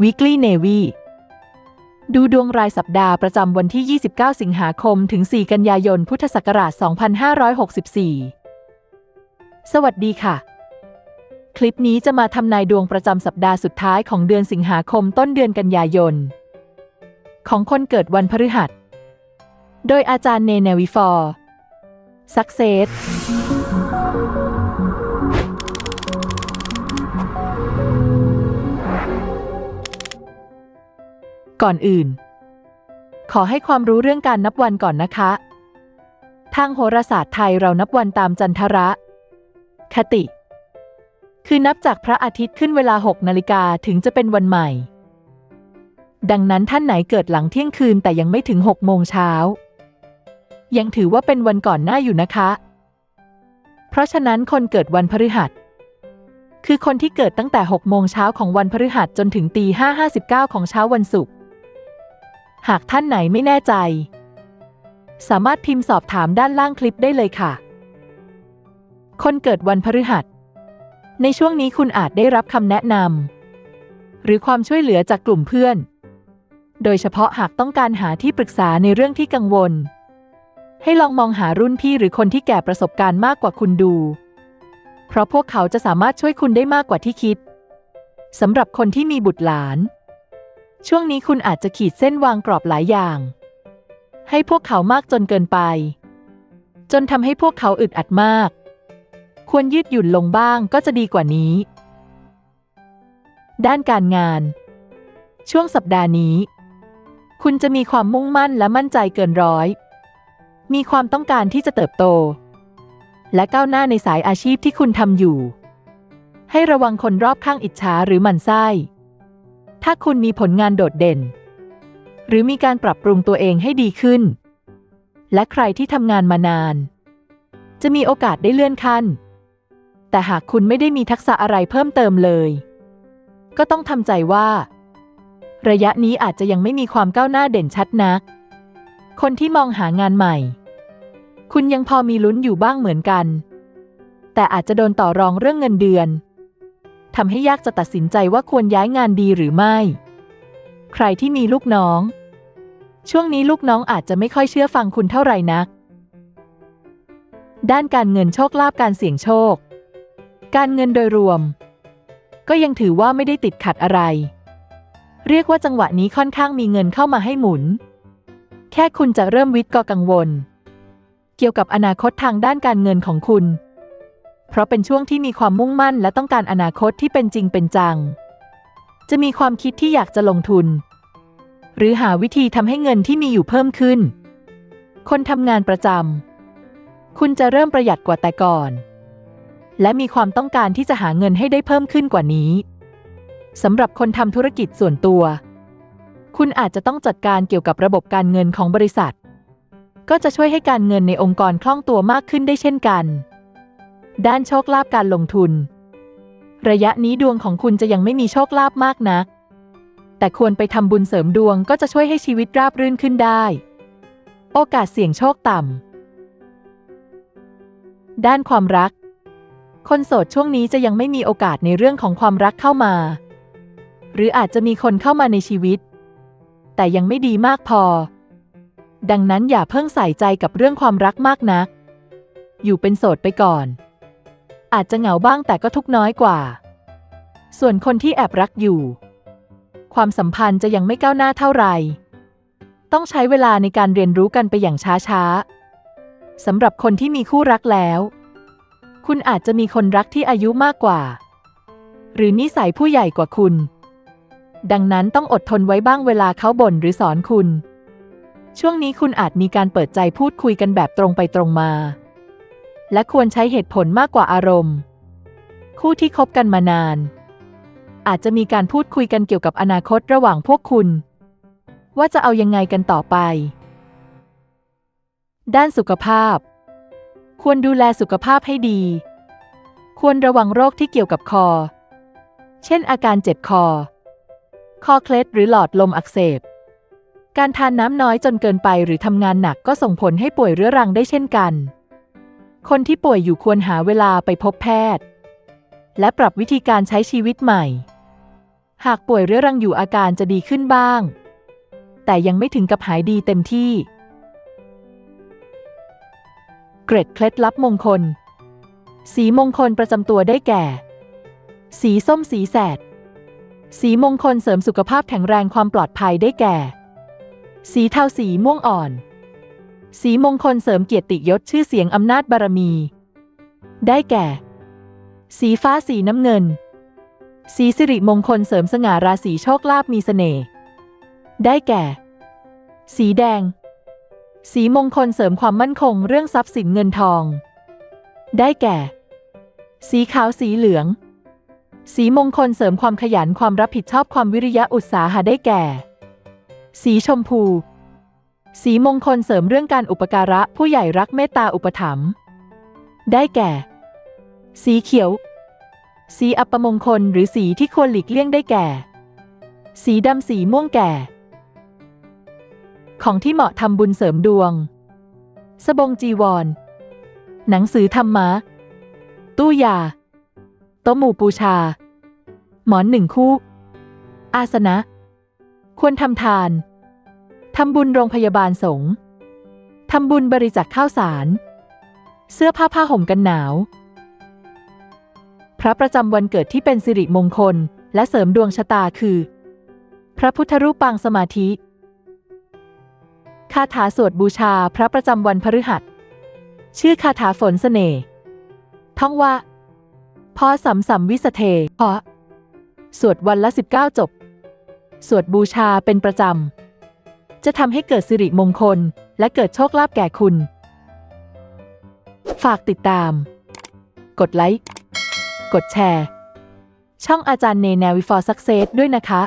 Weekly Navy ดูดวงรายสัปดาห์ประจำวันที่ 29 สิงหาคม ถึง 4 กันยายน พุทธศักราช 2564 สวัสดีค่ะ คลิปนี้จะมาทำนายดวงประจำสัปดาห์สุดท้ายของเดือนสิงหาคมต้นเดือนกันยายน ของคนเกิดวันพฤหัส โดยอาจารย์เนเนวิฟอร์สั ก่อนอื่น ขอให้ความรู้เรื่องการนับวันก่อนนะคะ ทางโหราศาสตร์ไทยเรานับวันตามจันทระ คติ คือนับจากพระอาทิตย์ขึ้นเวลา 6 นาฬิกาถึงจะเป็นวันใหม่ ดังนั้นท่านไหนเกิดหลังเที่ยงคืนแต่ยังไม่ถึง 6 โมงเช้า ยังถือว่าเป็นวันก่อนหน้าอยู่นะคะ เพราะฉะนั้นคนเกิดวันพฤหัสคือคนที่เกิดตั้งแต่ 6 โมงเช้าของวันพฤหัสจนถึงตี5 59 ของเช้าวันศุกร์ หากท่านไหนไม่แน่ใจ สามารถพิมพ์สอบถามด้านล่างคลิปได้เลยค่ะ คนเกิดวันพฤหัส ในช่วงนี้คุณอาจได้รับคำแนะนำหรือความช่วยเหลือจากกลุ่มเพื่อน โดยเฉพาะหากต้องการหาที่ปรึกษาในเรื่องที่กังวล ให้ลองมองหารุ่นพี่หรือคนที่แก่ประสบการณ์มากกว่าคุณดู เพราะพวกเขาจะสามารถช่วยคุณได้มากกว่าที่คิดสำหรับคนที่มีบุตรหลาน ช่วงนี้คุณอาจจะขีดเส้นวางกรอบหลายอย่าง ให้พวกเขามากจนเกินไป จนทำให้พวกเขาอึดอัดมาก ควรยืดหยุ่นลงบ้างก็จะดีกว่านี้ ด้านการงาน ช่วงสัปดาห์นี้ คุณจะมีความมุ่งมั่นและมั่นใจเกินร้อย มีความต้องการที่จะเติบโต และก้าวหน้าในสายอาชีพที่คุณทำอยู่ ให้ระวังคนรอบข้างอิจฉาหรือหมั่นไส้ ถ้าคุณมีผลงานโดดเด่น หรือมีการปรับปรุงตัวเองให้ดีขึ้น และใครที่ทำงานมานาน จะมีโอกาสได้เลื่อนขั้น แต่หากคุณไม่ได้มีทักษะอะไรเพิ่มเติมเลย ก็ต้องทำใจว่า ระยะนี้อาจจะยังไม่มีความก้าวหน้าเด่นชัดนัก คนที่มองหางานใหม่ คุณยังพอมีลุ้นอยู่บ้างเหมือนกัน แต่อาจจะโดนต่อรองเรื่องเงินเดือน ทำให้ยากจะตัดสินใจว่าควรย้ายงานดีหรือไม่ ใครที่มีลูกน้อง ช่วงนี้ลูกน้องอาจจะไม่ค่อยเชื่อฟังคุณเท่าไหร่นัก ด้านการเงินโชคลาภการเสี่ยงโชค การเงินโดยรวม ก็ยังถือว่าไม่ได้ติดขัดอะไร เรียกว่าจังหวะนี้ค่อนข้างมีเงินเข้ามาให้หมุน แค่คุณจะเริ่มวิตกกังวล เกี่ยวกับอนาคตทางด้านการเงินของคุณ เพราะเป็นช่วงที่มีความมุ่งมั่นและต้องการอนาคตที่เป็นจริงเป็นจัง จะมีความคิดที่อยากจะลงทุน หรือหาวิธีทำให้เงินที่มีอยู่เพิ่มขึ้น คนทำงานประจำคุณจะเริ่มประหยัดกว่าแต่ก่อน และมีความต้องการที่จะหาเงินให้ได้เพิ่มขึ้นกว่านี้สำหรับคนทำธุรกิจส่วนตัว คุณอาจจะต้องจัดการเกี่ยวกับระบบการเงินของบริษัท ก็จะช่วยให้การเงินในองค์กรคล่องตัวมากขึ้นได้เช่นกัน ด้านโชคลาภการลงทุน ระยะนี้ดวงของคุณจะยังไม่มีโชคลาภมากนัก แต่ควรไปทำบุญเสริมดวงก็จะช่วยให้ชีวิตราบรื่นขึ้นได้ โอกาสเสี่ยงโชคต่ำ ด้านความรัก คนโสดช่วงนี้จะยังไม่มีโอกาสในเรื่องของความรักเข้ามา หรืออาจจะมีคนเข้ามาในชีวิต แต่ยังไม่ดีมากพอ ดังนั้นอย่าเพิ่งใส่ใจกับเรื่องความรักมากนัก อยู่เป็นโสดไปก่อน อาจจะเหงาบ้างแต่ก็ทุกน้อยกว่า ส่วนคนที่แอบรักอยู่ ความสัมพันธ์จะยังไม่ก้าวหน้าเท่าไหร่ ต้องใช้เวลาในการเรียนรู้กันไปอย่างช้าๆสำหรับคนที่มีคู่รักแล้ว คุณอาจจะมีคนรักที่อายุมากกว่า หรือนิสัยผู้ใหญ่กว่าคุณ ดังนั้นต้องอดทนไว้บ้างเวลาเขาบ่นหรือสอนคุณ ช่วงนี้คุณอาจมีการเปิดใจพูดคุยกันแบบตรงไปตรงมา และควรใช้เหตุผลมากกว่าอารมณ์ คู่ที่คบกันมานาน อาจจะมีการพูดคุยกันเกี่ยวกับอนาคตระหว่างพวกคุณ ว่าจะเอายังไงกันต่อไป ด้านสุขภาพ ควรดูแลสุขภาพให้ดี ควรระวังโรคที่เกี่ยวกับคอ เช่นอาการเจ็บคอ คอเคล็ดหรือหลอดลมอักเสบการทานน้ำน้อยจนเกินไปหรือทำงานหนักก็ส่งผลให้ป่วยเรื้อรังได้เช่นกัน คนที่ป่วยอยู่ควรหาเวลาไปพบแพทย์ และปรับวิธีการใช้ชีวิตใหม่ หากป่วยเรื้อรังอยู่อาการจะดีขึ้นบ้าง แต่ยังไม่ถึงกับหายดีเต็มที่ เกร็ดเคล็ดลับมงคล สีมงคลประจำตัวได้แก่ สีส้มสีแสด สีมงคลเสริมสุขภาพแข็งแรงความปลอดภัยได้แก่ สีเทาสีม่วงอ่อน สีมงคลเสริมเกียรติยศชื่อเสียงอำนาจบารมี ได้แก่ สีฟ้าสีน้ำเงิน สีสิริมงคลเสริมสง่าราศีโชคลาภมีเสน่ห์ได้แก่ สีแดง สีมงคลเสริมความมั่นคงเรื่องทรัพย์สินเงินทอง ได้แก่ สีขาวสีเหลือง สีมงคลเสริมความขยันความรับผิดชอบความวิริยะอุตสาหะได้แก่ สีชมพู สีมงคลเสริมเรื่องการอุปการะผู้ใหญ่รักเมตตาอุปถัมภ์ได้แก่ สีเขียว สีอัปมงคลหรือสีที่ควรหลีกเลี่ยงได้แก่ สีดำสีม่วงแก่ ของที่เหมาะทำบุญเสริมดวง สบงจีวร หนังสือธรรมะ ตู้ยา โต๊ะหมู่ปูชา หมอนหนึ่งคู่ อาสนะ ควรทำทาน ทำบุญโรงพยาบาลสงฆ์ทำบุญบริจาคข้าวสาร เสื้อผ้าผ้าห่มกันหนาว พระประจำวันเกิดที่เป็นสิริมงคล และเสริมดวงชะตาคือ พระพุทธรูปปางสมาธิ คาถาสวดบูชาพระประจำวันพฤหัส ชื่อคาถาฝนเสน่ห์ท่องว่าพอสัมสัมวิสเทพอสวดวันละ 19 จบ สวดบูชาเป็นประจำ จะทำให้เกิดสิริมงคล และเกิดโชคลาภแก่คุณ ฝากติดตาม กดไลค์ กดแชร์ ช่องอาจารย์เนแนวิฟอร์ซักเซสด้วยนะคะ